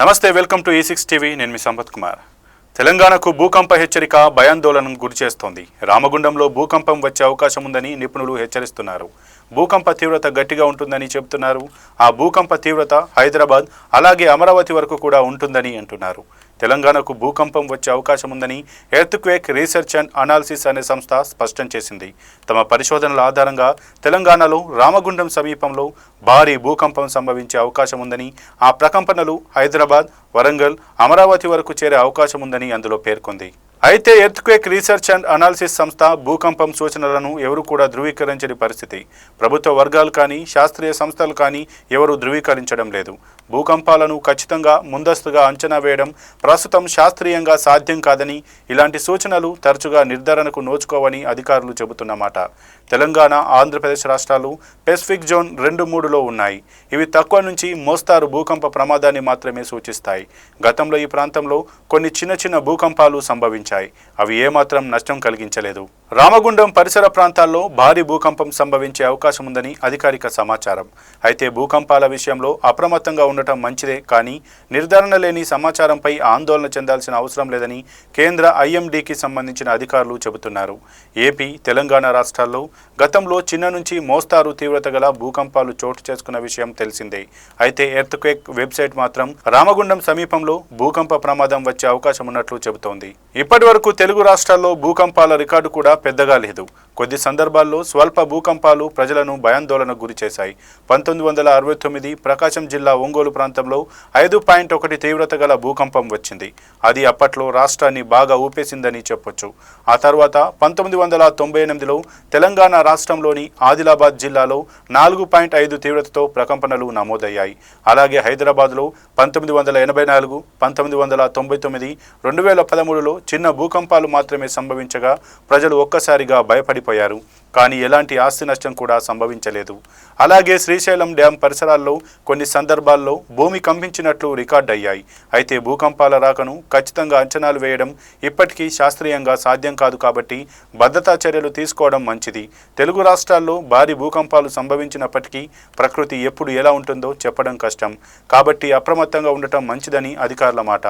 నమస్తే welcome to ఈ six TV నేను మీ సంపత్ కుమార్. తెలంగాణకు భూకంప హెచ్చరిక భయాందోళనకు గురిచేస్తోంది. రామగుండంలో భూకంపం వచ్చే అవకాశం ఉందని నిపుణులు హెచ్చరిస్తున్నారు. భూకంప తీవ్రత గట్టిగా ఉంటుందని చెబుతున్నారు. ఆ భూకంప తీవ్రత హైదరాబాద్ అలాగే అమరావతి వరకు కూడా ఉంటుందని అంటున్నారు. తెలంగాణకు భూకంపం వచ్చే అవకాశం ఉందని ఎర్త్క్వేక్ రీసెర్చ్ అండ్ అనాలిసిస్ అనే సంస్థ స్పష్టం చేసింది. తమ పరిశోధనల ఆధారంగా తెలంగాణలో రామగుండం సమీపంలో భారీ భూకంపం సంభవించే అవకాశం ఉందని ఆ ప్రకంపనలు హైదరాబాద్ వరంగల్ అమరావతి వరకు చేరే అవకాశం ఉందని అందులో పేర్కొంది. అయితే ఎర్త్క్వేక్ రీసెర్చ్ అండ్ అనాలిసిస్ సంస్థ భూకంపం సూచనలను ఎవరు కూడా ధృవీకరించని పరిస్థితి. ప్రభుత్వ వర్గాలు కానీ శాస్త్రీయ సంస్థలు కానీ ఎవరు ధృవీకరించడం లేదు. భూకంపాలను ఖచ్చితంగా ముందస్తుగా అంచనా వేయడం ప్రస్తుతం శాస్త్రీయంగా సాధ్యం కాదని ఇలాంటి సూచనలు తరచుగా నిర్ధారణకు నోచుకోవని అధికారులు చెబుతున్నమాట. తెలంగాణ ఆంధ్రప్రదేశ్ రాష్ట్రాలు పెసిఫిక్ జోన్ రెండు మూడులో ఉన్నాయి. ఇవి తక్కువ నుంచి మోస్తారు భూకంప ప్రమాదాన్ని మాత్రమే సూచిస్తాయి. గతంలో ఈ ప్రాంతంలో కొన్ని చిన్న చిన్న భూకంపాలు సంభవించాయి. అవి ఏమాత్రం నష్టం కలిగించలేదు. రామగుండం పరిసర ప్రాంతాల్లో భారీ భూకంపం సంభవించే అవకాశం ఉందని అధికారిక సమాచారం. అయితే భూకంపాల విషయంలో అప్రమత్తంగా ఉండటం మంచిదే కానీ నిర్ధారణ లేని సమాచారంపై ఆందోళన చెందాల్సిన అవసరం లేదని కేంద్ర ఐఎండీకి సంబంధించిన అధికారులు చెబుతున్నారు. ఏపీ తెలంగాణ రాష్ట్రాల్లో గతంలో చిన్న నుంచి మోస్తారు తీవ్రత గల భూకంపాలు చోటు చేసుకున్న విషయం తెలిసిందే. అయితే ఎర్త్క్వేక్ వెబ్సైట్ మాత్రం రామగుండం సమీపంలో భూకంప ప్రమాదం వచ్చే అవకాశం ఉన్నట్లు చెబుతోంది. ఇప్పటి తెలుగు రాష్ట్రాల్లో భూకంపాల రికార్డు కూడా పెద్దగా లేదు. కొద్ది సందర్భాల్లో స్వల్ప భూకంపాలు ప్రజలను భయాందోళనకు గురిచేశాయి పంతొమ్మిది వందల అరవై తొమ్మిది ప్రకాశం జిల్లా ఒంగోలు ప్రాంతంలో ఐదు పాయింట్ ఒకటి తీవ్రత గల భూకంపం వచ్చింది. అది అప్పట్లో రాష్ట్రాన్ని బాగా ఊపేసిందని చెప్పొచ్చు. ఆ తర్వాత పంతొమ్మిది వందల తొంభై ఎనిమిదిలో తెలంగాణ రాష్ట్రంలోని ఆదిలాబాద్ జిల్లాలో నాలుగు పాయింట్ ఐదు తీవ్రతతో ప్రకంపనలు నమోదయ్యాయి. అలాగే హైదరాబాద్లో పంతొమ్మిది వందల ఎనభై నాలుగు పంతొమ్మిది వందల తొంభై తొమ్మిది రెండు వేల పదమూడులో చిన్న భూకంపాలు మాత్రమే సంభవించగా ప్రజలు ఒక్కసారిగా భయపడిపోయారు. కానీ ఎలాంటి ఆస్తి నష్టం కూడా సంభవించలేదు. అలాగే శ్రీశైలం డ్యాం పరిసరాల్లో కొన్ని సందర్భాల్లో భూమి కంపించినట్లు రికార్డ్ అయ్యాయి. అయితే భూకంపాల రాకను ఖచ్చితంగా అంచనాలు వేయడం ఇప్పటికీ శాస్త్రీయంగా సాధ్యం కాదు కాబట్టి భద్రతా చర్యలు తీసుకోవడం మంచిది. తెలుగు రాష్ట్రాల్లో భారీ భూకంపాలు సంభవించినప్పటికీ ప్రకృతి ఎప్పుడు ఎలా ఉంటుందో చెప్పడం కష్టం. కాబట్టి అప్రమత్తంగా ఉండటం మంచిదని అధికారుల మాట.